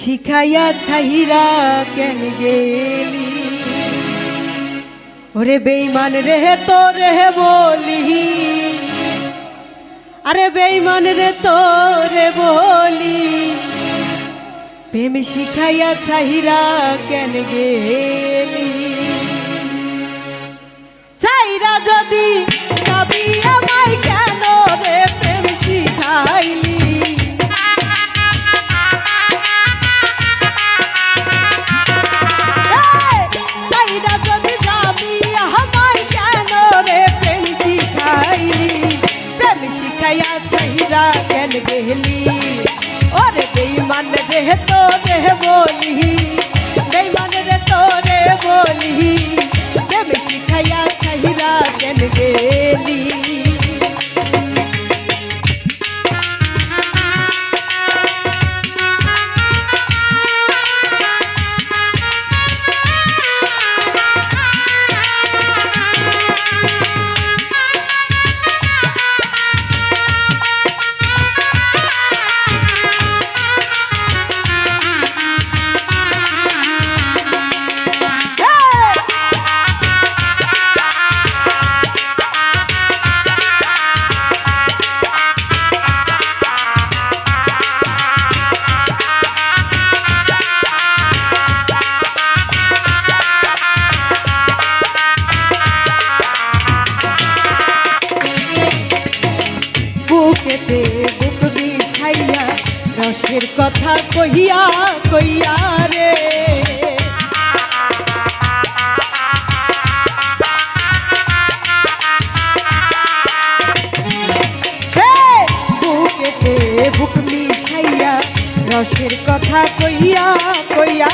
শিখাইয়া ছাইরা কেন গেলি? ওরে বেইমান রে তো রে বলি। আরে বেইমান রে তো রে বলি। প্রেম শিখাইয়া ছাইরা কেন গেলি? ছাইরা যদি যাবি আমায় কেন রে প্রেম শিখাইলি? বেইমান রে তো রসের কথা কহিয়া কইয়া রে। বুক মিশাইয়া রসের কথা কইয়া কইয়া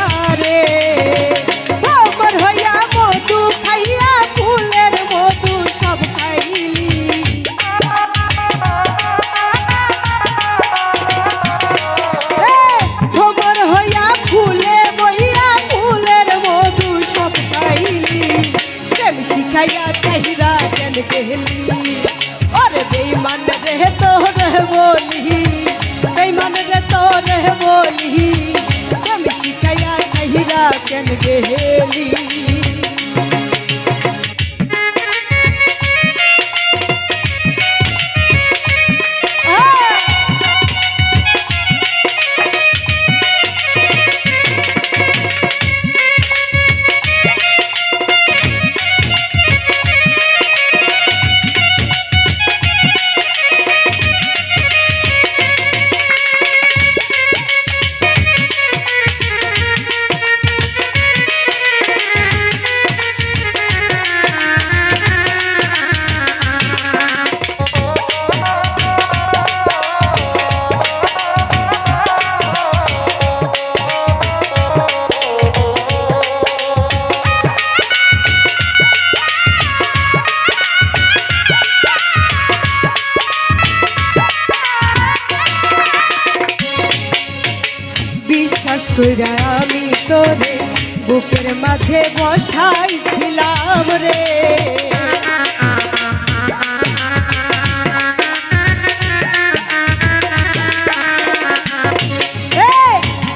কইরা আমি তোরে বুকের মাঝে বসাইছিলাম রে।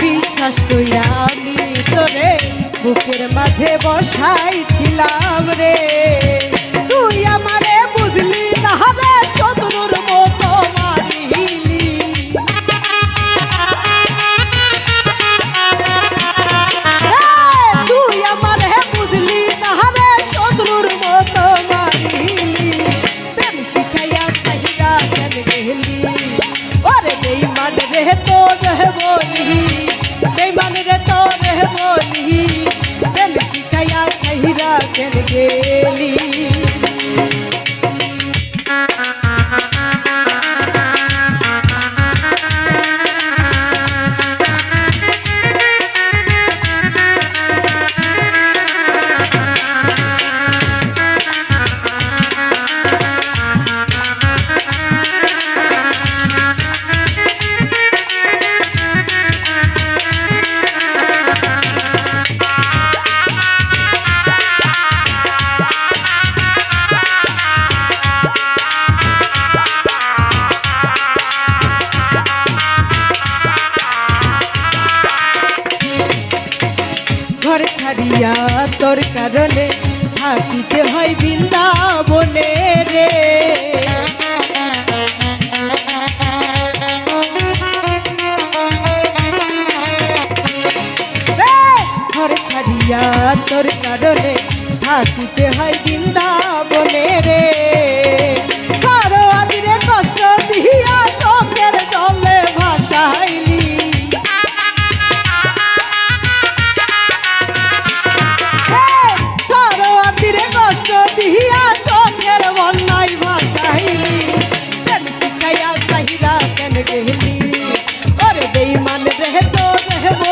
বিশ্বাস কইরা আমি তোরে বুকের মাঝে বসাইছিলাম রে। রে তোর বলি বেমান রে তোর বলি প্রেম শিখাইয়া সহিরা কেন গে কারণে থাকিতে হয় বৃন্দাবনে রে। ঘর ছাড়িয়া তোর কারণে থাকিতে হয় বৃন্দাবনে রে। 네, 해보